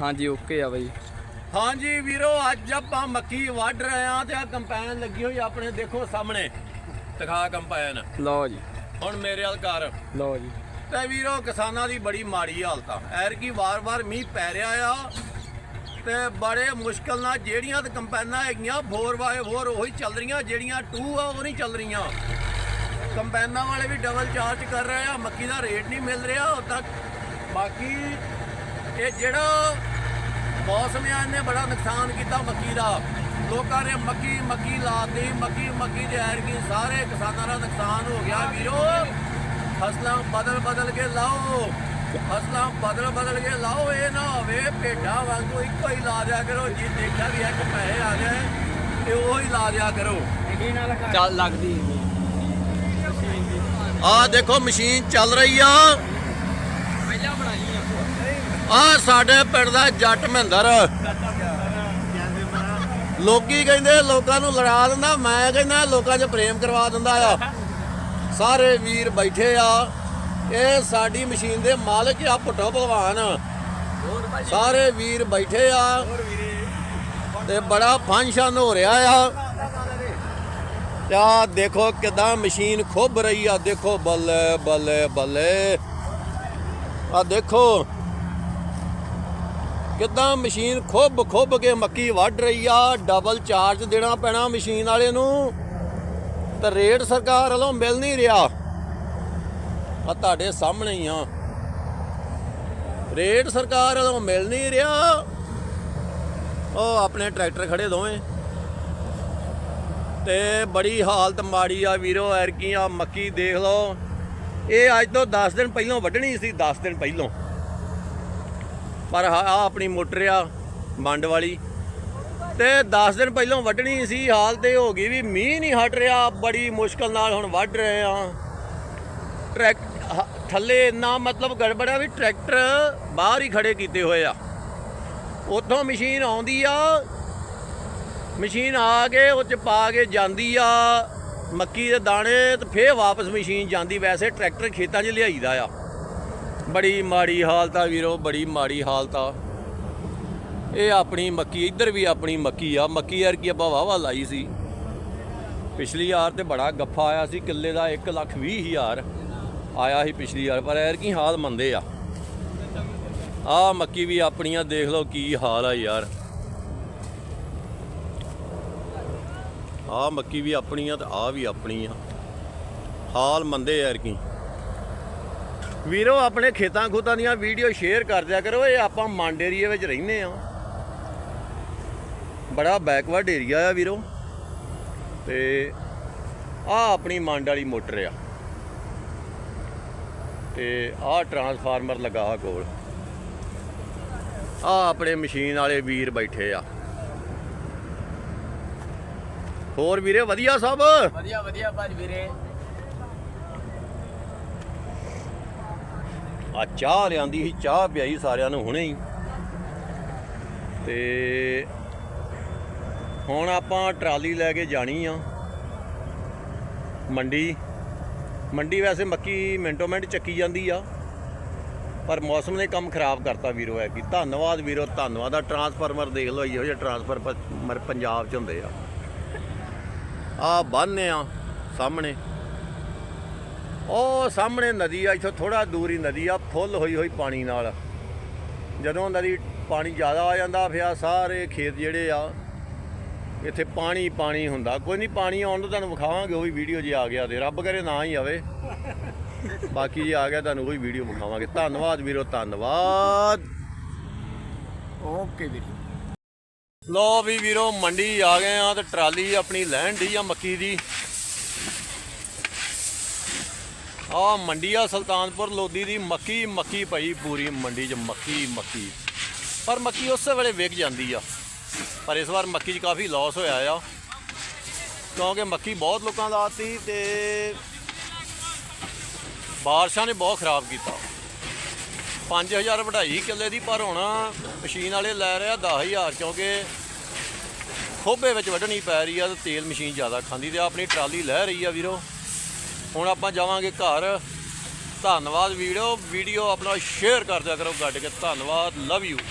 ਹਾਂਜੀ ਓਕੇ ਆ ਬਾਈ। ਹਾਂਜੀ ਵੀਰੋ ਅੱਜ ਆਪਾਂ ਮੱਕੀ ਵੱਢ ਰਹੇ ਆ ਤੇ ਆ ਕੰਪੈਨ ਲੱਗੀ ਹੋਈ ਆਪਣੇ ਦੇਖੋ ਸਾਹਮਣੇ। ਦਿਖਾ ਕੰਪੈਨ। ਲਓ ਜੀ। ਹੁਣ ਮੇਰੇ ਹਾਲ ਕਰ। ਲਓ ਜੀ। ਤੇ ਵੀਰੋ ਕਿਸਾਨਾਂ ਦੀ ਬੜੀ ਮਾੜੀ ਹਾਲਤ ਆ। ਐਰ ਕੀ ਵਾਰ-ਵਾਰ ਮੀਂਹ ਪੈ ਰਿਹਾ ਆ ਤੇ ਬੜੇ ਮੁਸ਼ਕਲ ਨਾਲ ਜਿਹੜੀਆਂ ਤੇ ਕੰਪੈਨਾਂ ਹੈਗੀਆਂ 4x4 ਉਹੀ ਚੱਲ ਰਹੀਆਂ ਜਿਹੜੀਆਂ 2 ਆ ਉਹ ਨਹੀਂ ਚੱਲ ਰਹੀਆਂ। ਕੰਪੈਨਾਂ ਵਾਲੇ ਵੀ ਡਬਲ ਚਾਰਜ ਕਰ ਰਹੇ ਆ ਮੱਕੀ ਦਾ ਰੇਟ ਨਹੀਂ ਮਿਲ ਰਿਹਾ ਉਦਾਂ ਬਾਕੀ ਇਹ ਜਿਹੜਾ ਮੌਸਮ ਆ ਇਹਨੇ ਬੜਾ ਨੁਕਸਾਨ ਕੀਤਾ ਮੱਕੀ ਦਾ। ਲੋਕਾਂ ਨੇ ਮੱਕੀ ਮੱਕੀ ਲਾਤੀ ਮੱਕੀ ਮੱਕੀ ਦੇ ਐਰ ਕੀ ਸਾਰੇ ਕਿਸਾਨਾਂ ਦਾ ਨੁਕਸਾਨ ਹੋ ਗਿਆ ਵੀਰੋ। ਫਸਲਾਂ ਬਦਲ ਬਦਲ ਕੇ ਲਾਓ। ਫਸਲਾਂ ਬਦਲ ਬਦਲ ਕੇ ਲਾਓ। ਇਹ ਨਾ ਹੋਵੇ ਭੇਡਾਂ ਵਾਂਗੂ ਇੱਕੋ ਹੀ ਲਾ ਦਿਆ ਕਰੋ। ਜੀ ਦੇਖਿਆ ਵੀ ਇੱਕ ਪੈਸੇ ਆ ਗਏ ਤੇ ਉਹ ਹੀ ਲਾ ਦਿਆ ਕਰੋ। ਚੱਲ ਲੱਗਦੀ। ਆਹ ਦੇਖੋ ਮਸ਼ੀਨ ਚੱਲ ਰਹੀ ਆ। ਆ ਆਹ ਸਾਡੇ ਪਿੰਡ ਦਾ ਜੱਟ ਮਹਿੰਦਰ। ਲੋਕੀ ਕਹਿੰਦੇ ਲੋਕਾਂ ਨੂੰ ਲੜਾ ਦਿੰਦਾ, ਮੈਂ ਕਹਿੰਦਾ ਲੋਕਾਂ 'ਚ ਪ੍ਰੇਮ ਕਰਵਾ ਦਿੰਦਾ ਆ। ਸਾਰੇ ਵੀਰ ਬੈਠੇ ਆ। ਇਹ ਸਾਡੀ ਮਸ਼ੀਨ ਦੇ ਮਾਲਕ ਆ ਪੁੱਟੋ ਭਗਵਾਨ। ਸਾਰੇ ਵੀਰ ਬੈਠੇ ਆ। ਤੇ ਬੜਾ ਫੰਕਸ਼ਨ ਹੋ ਰਿਹਾ ਆ। ਤੇ ਆਹ ਦੇਖੋ ਕਿਦਾਂ ਮਸ਼ੀਨ ਖੁੱਬ ਰਹੀ ਆ। ਦੇਖੋ ਬੱਲੇ ਬੱਲੇ ਬੱਲੇ। ਆ ਦੇਖੋ। ਕਿਦਾਂ ਮਸ਼ੀਨ ਖੁੱਬ ਖੁੱਬ ਕੇ ਮੱਕੀ ਵੱਢ ਰਹੀ ਆ ਡਬਲ ਚਾਰਜ ਦੇਣਾ ਪੈਣਾ ਮਸ਼ੀਨ ਵਾਲੇ ਨੂੰ। ਤੇ ਰੇਟ ਸਰਕਾਰ ਵੱਲੋਂ ਮਿਲ ਨਹੀਂ ਰਿਹਾ। ਆ ਤੁਹਾਡੇ ਸਾਹਮਣੇ ਹੀ ਆ। ਰੇਟ ਸਰਕਾਰ ਵੱਲੋਂ ਮਿਲ ਨਹੀਂ ਰਿਹਾ। ਉਹ ਆਪਣੇ ਟਰੈਕਟਰ ਖੜੇ ਦੋਵੇਂ। ਤੇ ਬੜੀ ਹਾਲਤ ਮਾੜੀ ਆ ਵੀਰੋ ਐਰਕੀ ਆ ਮੱਕੀ ਦੇਖ ਲਓ। ਇਹ ਅੱਜ ਤੋਂ 10 ਦਿਨ ਪਹਿਲਾਂ ਵੱਢਣੀ ਸੀ 10 ਦਿਨ ਪਹਿਲਾਂ। ਪਰ ਆ ਆਪਣੀ ਮੋਟਰ ਆ ਮੰਡ ਵਾਲੀ। ਤੇ 10 ਦਿਨ ਪਹਿਲਾਂ ਵੱਢਣੀ ਸੀ ਹਾਲ ਤੇ ਹੋ ਗਈ ਵੀ ਮੀਂਹ ਨਹੀਂ ਹਟ ਰਿਹਾ, ਬੜੀ ਮੁਸ਼ਕਲ ਨਾਲ ਹੁਣ ਵੱਢ ਰਹੇ ਆ। ਟਰੈਕ ਹ- ਥੱਲੇ ਇੰਨਾ ਮਤਲਬ ਗੜਬੜਾ ਵੀ ਟਰੈਕਟਰ ਬਾਹਰ ਹੀ ਖੜੇ ਕੀਤੇ ਹੋਏ ਆ। ਉੱਥੋਂ ਮਸ਼ੀਨ ਆਉਂਦੀ ਆ, ਮਸ਼ੀਨ ਆ ਕੇ ਉਹ ਚ ਪਾ ਕੇ ਜਾਂਦੀ ਆ, ਮੱਕੀ ਦੇ ਦਾਣੇ ਤੇ ਫੇਰ ਵਾਪਸ ਮਸ਼ੀਨ ਜਾਂਦੀ। ਵੈਸੇ ਟਰੈਕਟਰ ਖੇਤਾਂ 'ਚ ਲਿਆਈਦਾ ਆ। ਬੜੀ ਮਾੜੀ ਹਾਲਤ ਆ ਵੀਰੋ, ਬੜੀ ਮਾੜੀ ਹਾਲਤ ਆ। ਇਹ ਆਪਣੀ ਮੱਕੀ, ਇੱਧਰ ਵੀ ਆਪਣੀ ਮੱਕੀ ਆ। ਮੱਕੀ ਯਾਰ ਕੀ ਆਪਾਂ ਵਾਵਾ ਲਾਈ ਸੀ। ਪਿਛਲੀ ਵਾਰ ਤੇ ਬੜਾ ਗੱਫਾ ਆਇਆ ਸੀ, ਕਿੱਲੇ ਦਾ 1 ਲੱਖ 20 ਹਜ਼ਾਰ ਆਇਆ ਸੀ ਪਿਛਲੀ ਵਾਰ ਪਰ ਯਾਰ ਕੀ ਹਾਲ ਮੰਦੇ ਆ। ਆ ਮੱਕੀ ਵੀ ਆਪਣੀਆਂ ਦੇਖ ਲਓ ਕੀ ਹਾਲ ਆ ਯਾਰ। ਆ ਮੱਕੀ ਵੀ ਆਪਣੀ ਆ ਤੇ ਆ ਵੀ ਆਪਣੀ ਆ ਹਾਲ ਮੰਦੇ ਯਾਰ ਕੀ ਵੀਰੋ, ਆਪਣੇ ਖੇਤਾਂ ਖੂਤਾਂ ਦੀਆਂ ਵੀਡੀਓ ਸ਼ੇਅਰ ਕਰ ਦਿਆ ਕਰੋ, ਇਹ ਆਪਾਂ ਮੰਡ ਏਰੀਏ ਵਿੱਚ ਰਹਿੰਦੇ ਆ ਬੜਾ ਬੈਕਵਰਡ ਏਰੀਆ ਆ ਵੀਰੋ। ਤੇ ਆ ਆਪਣੀ ਮੰਡ ਵਾਲੀ ਮੋਟਰ ਆ। ਤੇ ਆਹ ਟਰਾਂਸਫਾਰਮਰ ਲੱਗਾ ਕੋਲ। ਆ ਆਪਣੇ ਮਸ਼ੀਨ ਵਾਲੇ ਵੀਰ ਬੈਠੇ ਆ। ਹੋਰ ਵੀਰੇ, ਵਧੀਆ ਸਭ? ਵਧੀਆ ਵਧੀਆ ਭਾਜ ਵੀਰੇ। ਆ ਚਾਹ ਲਿਆਂਦੀ ਸੀ, ਚਾਹ ਪਿਆਈ ਸਾਰਿਆਂ ਨੂੰ ਹੁਣੇ ਹੀ। ਤੇ ਹੁਣ ਆਪਾਂ ਟਰਾਲੀ ਲੈ ਕੇ ਜਾਣੀ ਆ। ਮੰਡੀ। ਮੰਡੀ ਵੈਸੇ ਮੱਕੀ ਮਿੰਟੋ ਮਿੰਟ ਚੱਕੀ ਜਾਂਦੀ ਆ। ਪਰ ਮੌਸਮ ਨੇ ਕੰਮ ਖਰਾਬ ਕਰਤਾ ਵੀਰੋ ਹੈ ਕਿ। ਧੰਨਵਾਦ ਵੀਰੋ, ਧੰਨਵਾਦ। ਆ ਟਰਾਂਸਫਾਰਮਰ ਦੇਖ ਲਓ, ਇਹੋ ਜਿਹਾ ਟਰਾਂਸਫਾਰਮਰ ਪੰਜਾਬ 'ਚ ਹੁੰਦੇ ਆ। ਆ ਬੰਨ ਆ, ਸਾਹਮਣੇ। ਉਹ ਸਾਹਮਣੇ ਨਦੀ ਆ, ਇੱਥੋਂ ਥੋੜਾ ਦੂਰ ਹੀ ਨਦੀ ਆ, ਫੁੱਲ ਹੋਈ ਹੋਈ ਪਾਣੀ ਨਾਲ। ਜਦੋਂ ਨਦੀ ਪਾਣੀ ਜ਼ਿਆਦਾ ਆ ਜਾਂਦਾ, ਫਿਰ ਆਹ ਸਾਰੇ ਖੇਤ ਜਿਹੜੇ ਆ, ਇੱਥੇ ਪਾਣੀ ਪਾਣੀ ਹੁੰਦਾ। ਕੋਈ ਨਹੀਂ, ਪਾਣੀ ਆਉਣ ਤੋਂ ਤੁਹਾਨੂੰ ਵਿਖਾਵਾਂਗੇ, ਉਹ ਵੀ ਵੀਡੀਓ ਜੇ ਆ ਗਿਆ ਤੇ। ਰੱਬ ਕਰੇ ਨਾ ਹੀ ਆਵੇ। ਬਾਕੀ ਜੇ ਆ ਗਿਆ, ਤੁਹਾਨੂੰ ਕੋਈ ਵੀਡੀਓ ਵਿਖਾਵਾਂਗੇ। ਧੰਨਵਾਦ ਵੀਰੋ, ਧੰਨਵਾਦ। ਓਕੇ ਵੀਰੋ। ਲੋ ਵੀ ਵੀਰੋ, ਮੰਡੀ ਆ ਗਏ ਆ ਤੇ ਟਰਾਲੀ ਆਪਣੀ ਲੈਣ ਢੀ ਆ ਮੱਕੀ ਦੀ। ਆ ਮੰਡੀ ਆ ਸੁਲਤਾਨਪੁਰ ਲੋਧੀ ਦੀ ਮੱਕੀ ਮੱਕੀ ਪਈ ਪੂਰੀ ਮੰਡੀ 'ਚ, ਮੱਕੀ ਮੱਕੀ। ਪਰ ਮੱਕੀ ਉਸੇ ਵੇਲੇ ਵਿਕ ਜਾਂਦੀ ਆ। ਪਰ ਇਸ ਵਾਰ ਮੱਕੀ 'ਚ ਕਾਫੀ ਲਾਸ ਹੋਇਆ ਆ। ਕਿਉਂਕਿ ਮੱਕੀ ਬਹੁਤ ਲੋਕਾਂ ਦਾ ਲਾਤੀ ਤੇ ਬਾਰਿਸ਼ਾਂ ਨੇ ਬਹੁਤ ਖਰਾਬ ਕੀਤਾ। 5000 ਵਢਾਈ ਕਿੱਲੇ ਦੀ, ਪਰ ਹੁਣ ਮਸ਼ੀਨ ਵਾਲੇ ਲੈ ਰਿਹਾ 10000 ਕਿਉਂਕਿ ਖੋਬੇ ਵਿੱਚ ਵੱਢਣੀ ਪੈ ਰਹੀ ਆ ਤੇ ਤੇਲ ਮਸ਼ੀਨ ਜ਼ਿਆਦਾ ਖਾਂਦੀ ਤੇ ਆਪਣੀ ਟਰਾਲੀ ਲੈ ਰਹੀ ਆ ਵੀਰੋ। ਹੁਣ ਆਪਾਂ ਜਾਵਾਂਗੇ ਘਰ। ਧੰਨਵਾਦ ਵੀਡੀਓ ਵੀਡੀਓ ਆਪਣਾ ਸ਼ੇਅਰ ਕਰ ਦਿਆ ਕਰੋ ਗੱਡ ਕੇ। ਧੰਨਵਾਦ। Love you